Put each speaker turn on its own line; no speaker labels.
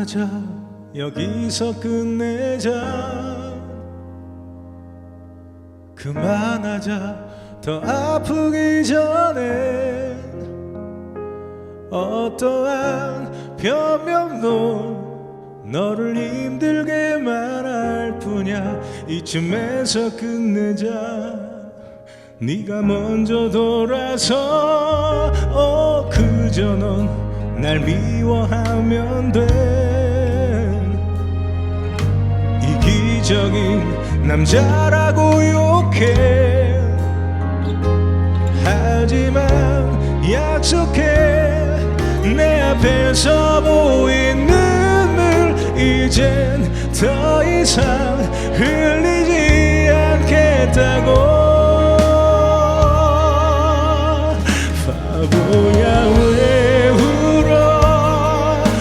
그만하자 여기서 끝내자. 그만하자. 더 아프기 전에 어떠한 변명도 너를 힘들게 말할 뿐이야. 이쯤에서 끝내자. 네가 먼저 돌아서 어 그저 넌 날 미워하면 돼 이기적인 남자라고 욕해. 하지만 약속해. 내 앞에서 보인 눈물 이젠 더 이상 흘리지 않겠다고